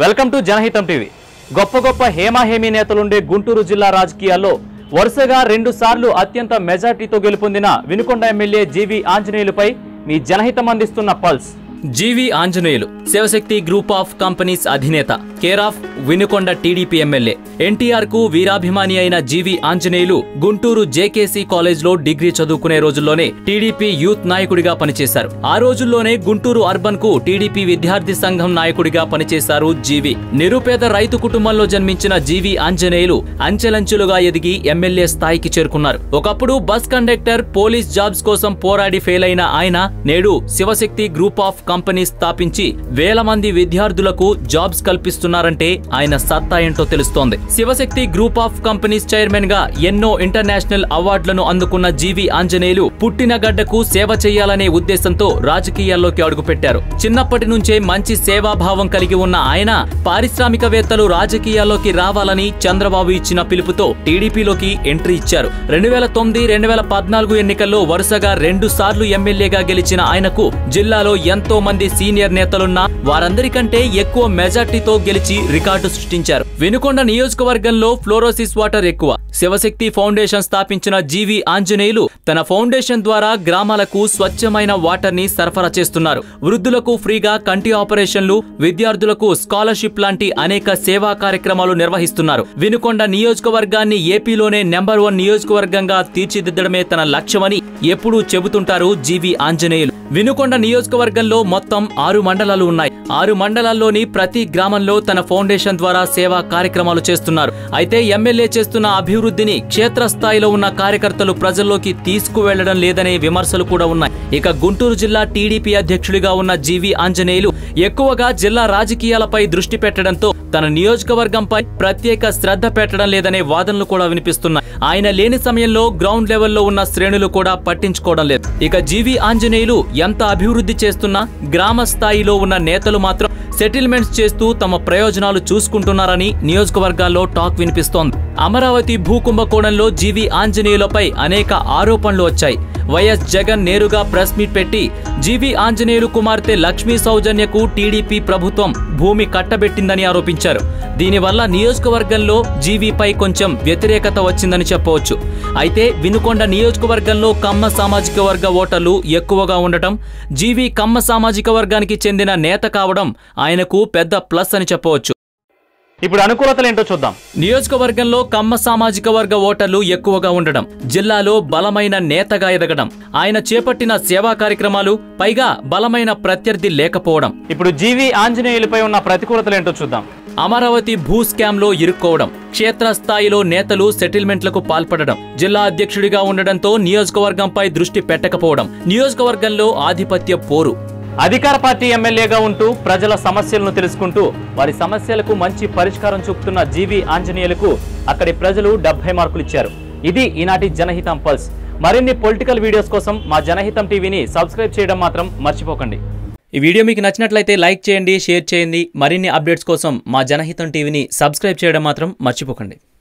Welcome to Janahitam TV. గొప్ప గొప్ప హేమాహేమి నేతలుండే గుంటూరు జిల్లా రాజకీయాల్లో వరుసగా రెండు సార్లు అత్యంత మెజార్టీతో గెలుపొందిన వినుకొండ ఎమ్మెల్యే జీవి ఆంజనేయులపై మీ జనహితం అందిస్తున్న pulse. GV Anjaneyulu Shivashakti group of companies అధినేత care of Vinukonda TDP MLA. ఎన్టీఆర్కు వీరాభిమాని అయిన జీవి ఆంజనేయులు గుంటూరు జేకేసీ కాలేజ్లో డిగ్రీ చదువుకునే రోజుల్లోనే టీడీపీ యూత్ నాయకుడిగా పనిచేశారు. ఆ రోజుల్లోనే గుంటూరు అర్బన్కు టీడీపీ విద్యార్థి సంఘం నాయకుడిగా పనిచేశారు జీవి. నిరుపేద రైతు కుటుంబంలో జన్మించిన జీవి ఆంజనేయులు అంచెలంచెలుగా ఎదిగి ఎమ్మెల్యే స్థాయికి చేరుకున్నారు. ఒకప్పుడు బస్ కండక్టర్ పోలీస్ జాబ్స్ కోసం పోరాడి ఫెయిల్ అయిన ఆయన నేడు శివశక్తి గ్రూప్ ఆఫ్ కంపెనీ స్థాపించి వేల మంది విద్యార్థులకు జాబ్స్ కల్పిస్తున్నారంటే ఆయన సత్తా ఏంటో తెలుస్తోంది. శివశక్తి గ్రూప్ ఆఫ్ కంపెనీస్ చైర్మన్గా ఎన్నో ఇంటర్నేషనల్ అవార్డులను అందుకున్న జీవి ఆంజనేయులు పుట్టిన గడ్డకు సేవ చేయాలనే ఉద్దేశంతో రాజకీయాల్లోకి అడుగుపెట్టారు. చిన్నప్పటి నుంచే మంచి సేవాభావం కలిగి ఉన్న ఆయన పారిశ్రామికవేత్తలు రాజకీయాల్లోకి రావాలని చంద్రబాబు ఇచ్చిన పిలుపుతో టీడీపీలోకి ఎంట్రీ ఇచ్చారు. రెండు వేల తొమ్మిది రెండు వేల పద్నాలుగు ఎన్నికల్లో వరుసగా రెండు సార్లు ఎమ్మెల్యేగా గెలిచిన ఆయనకు జిల్లాలో ఎంతో మంది సీనియర్ నేతలున్నా వారందరికంటే ఎక్కువ మెజార్టీతో గెలిచి రికార్డు సృష్టించారు. వెనుకొండ నియోజకవర్గంలో ఫ్లోరోసిస్ వాటర్ ఎక్కువ. శివశక్తి ఫౌండేషన్ స్థాపించిన జీవి ఆంజనేయులు తన ఫౌండేషన్ ద్వారా గ్రామాలకు స్వచ్ఛమైన వాటర్ని సరఫరా చేస్తున్నారు. వృద్ధులకు ఫ్రీగా కంటి ఆపరేషన్లు విద్యార్థులకు స్కాలర్షిప్ లాంటి అనేక సేవా కార్యక్రమాలు నిర్వహిస్తున్నారు. వినుకొండ నియోజకవర్గాన్ని ఏపీలోనే నెంబర్ వన్ నియోజకవర్గంగా తీర్చిదిద్దడమే తన లక్ష్యమని ఎప్పుడూ చెబుతుంటారు జీవి ఆంజనేయులు. వినుకొండ నియోజకవర్గంలో మొత్తం ఆరు మండలాలు ఉన్నాయి. ఆరు మండలాల్లోని ప్రతి గ్రామంలో తన ఫౌండేషన్ ద్వారా సేవా కార్యక్రమాలు చేస్తున్నారు. అయితే ఎమ్మెల్యే చేస్తున్న అభివృద్ధిని క్షేత్రస్థాయిలో ఉన్న కార్యకర్తలు ప్రజల్లోకి తీసుకువెళ్ళడం లేదనే విమర్శలు కూడా ఉన్నాయి. ఇక గుంటూరు జిల్లా టీడీపీ అధ్యక్షుడిగా ఉన్న జీవి ఆంజనేయులు ఎక్కువగా జిల్లా రాజకీయాలపై దృష్టి పెట్టడంతో తన నియోజకవర్గంపై ప్రత్యేక శ్రద్ధ పెట్టడం లేదనే వాదనలు కూడా వినిపిస్తున్నాయి. ఆయన లేని సమయంలో గ్రౌండ్ లెవెల్లో ఉన్న శ్రేణులు కూడా పట్టించుకోవడం లేదు. ఇక జీవి ఆంజనేయులు ఎంత అభివృద్ధి చేస్తున్నా గ్రామ స్థాయిలో ఉన్న నేతలు మాత్రం సెటిల్మెంట్స్ చేస్తూ తమ ప్రయోజనాలు చూసుకుంటున్నారని నియోజకవర్గాల్లో టాక్ వినిపిస్తోంది. అమరావతి భూకుంభకోణంలో జీవి ఆంజనేయులపై అనేక ఆరోపణలు వచ్చాయి. వైఎస్ జగన్ నేరుగా ప్రెస్ మీట్ పెట్టి జీవి ఆంజనేయులు కుమార్తె లక్ష్మీ సౌజన్యకు టీడీపీ ప్రభుత్వం భూమి కట్టబెట్టిందని ఆరోపించారు. దీనివల్ల నియోజకవర్గంలో జీవీపై కొంచెం వ్యతిరేకత వచ్చిందని చెప్పవచ్చు. అయితే వినుకొండ నియోజకవర్గంలో కమ్మ సామాజిక వర్గ ఓటర్లు ఎక్కువగా ఉండటం జీవి కమ్మ సామాజిక వర్గానికి చెందిన నేత కావడం ఆయనకు పెద్ద ప్లస్ అని చెప్పవచ్చు. ఇప్పుడు అనుకూలతలు ఏంటో చూద్దాం. నియోజకవర్గంలో కమ్మ సామాజిక వర్గ ఓటర్లు ఎక్కువగా ఉండడం జిల్లాలో బలమైన నేతగా ఎదగడం ఆయన చేపట్టిన సేవా కార్యక్రమాలు పైగా బలమైన ప్రత్యర్థి లేకపోవడం. ఇప్పుడు జీవి ఆంజనేయులపై ఉన్న ప్రతికూలతలు ఏంటో చూద్దాం. అమరావతి భూ స్కామ్లో ఇరుక్కోవడం క్షేత్రస్థాయిలో నేతలు సెటిల్మెంట్లకు పాల్పడడం జిల్లా అధ్యక్షుడిగా ఉండడంతో నియోజకవర్గంపై దృష్టి పెట్టకపోవడం నియోజకవర్గంలో ఆధిపత్య పోరు. అధికార పార్టీ ఎమ్మెల్యేగా ఉంటూ ప్రజల సమస్యలను తెలుసుకుంటూ వారి సమస్యలకు మంచి పరిష్కారం చూపుతున్న జీవి ఆంజనేయులకు అక్కడి ప్రజలు డెబ్బై మార్కులు ఇచ్చారు. ఇది ఈనాటి జనహితం పల్స్. మరిన్ని పొలిటికల్ వీడియోస్ కోసం మా జనహితం టీవీని సబ్స్క్రైబ్ చేయడం మాత్రం మర్చిపోకండి. ఈ వీడియో మీకు నచ్చినట్లయితే లైక్ చేయండి షేర్ చేయండి. మరిన్ని అప్డేట్స్ కోసం మా జనహితం టీవీని సబ్స్క్రైబ్ చేయడం మాత్రం మర్చిపోకండి.